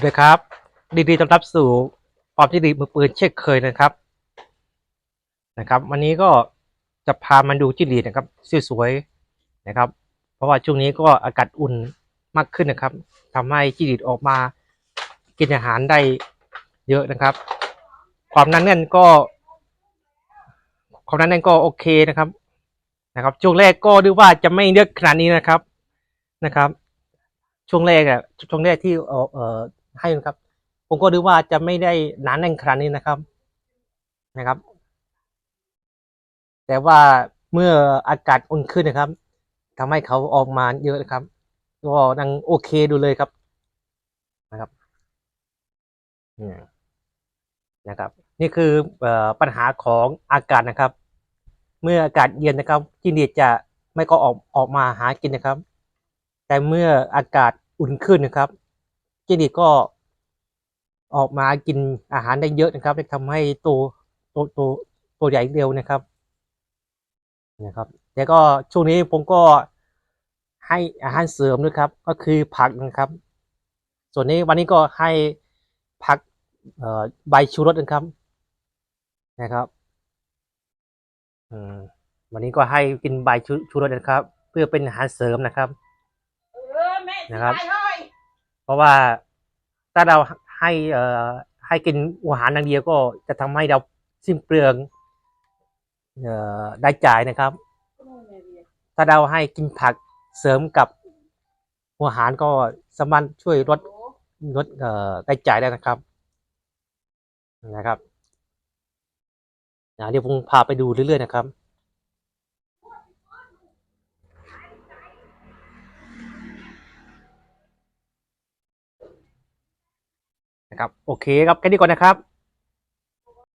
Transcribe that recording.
วัสดีครับ ดีดีต้อนรับสู่ปอมที่ดีมือปืนเช่นเคยนะครับนะครับ วันนี้ก็จะพามาดูจิ้งหรีดนะครับสวยๆนะครับ เพราะว่าช่วงนี้ก็อากาศอุ่นมากขึ้นนะครับทำให้จิ้งหรีดออกมากินอาหารได้เยอะนะครับ ความนั้นแน่นก็ ความนั้นแน่นก็โอเคนะครับนะครับ ช่วงแรกก็ดูว่าจะไม่เยอะขนาดนี้นะครับนะครับช่วงแรกอะช่วงแรกที่เออเออ ให้นะครับ ผมก็ดูว่าจะไม่ได้หนาแน่นขนาดนี้นะครับนะครับ แต่ว่าเมื่ออากาศอุ่นขึ้นนะครับทำให้เขาออกมาเยอะนะครับก็ดังโอเคดูเลยครับนะครับนะครับ นี่คือเอ่อปัญหาของอากาศนะครับ เมื่ออากาศเย็นนะครับจิ้งหรีดจะไม่ก็ออกออกมาหากินนะครับ แต่เมื่ออากาศอุ่นขึ้นนะครับจิ้งหรีดก็ ออกมากินอาหารได้เยอะนะครับทำให้ตัวตัวตัวตัวใหญ่เร็วนะครับนะครับแล้วก็ช่วงนี้ผมก็ให้อาหารเสริมด้วยครับ ก็คือผักนะครับ ส่วนนี้วันนี้ก็ให้ผักเอ่อใบชูรสนะครับนะครับอืมวันนี้ก็ให้กินใบชูชูรสนะครับ เพื่อเป็นอาหารเสริมนะครับเออแม่นะครับสิไปให้เพราะว่าถ้าเรา ให้เอ่อให้กินอาหารอย่างเดียวก็จะทำให้เราสิ้นเปลืองเอ่อได้จ่ายนะครับ ถ้าเราให้กินผักเสริมกับอาหารก็สามารถช่วยลดลดเอ่อได้จ่ายได้นะครับนะครับเดี๋ยวผมพาไปดูเรื่อยๆนะครับ นะครับโอเคครับแค่นี้ก่อนนะครับ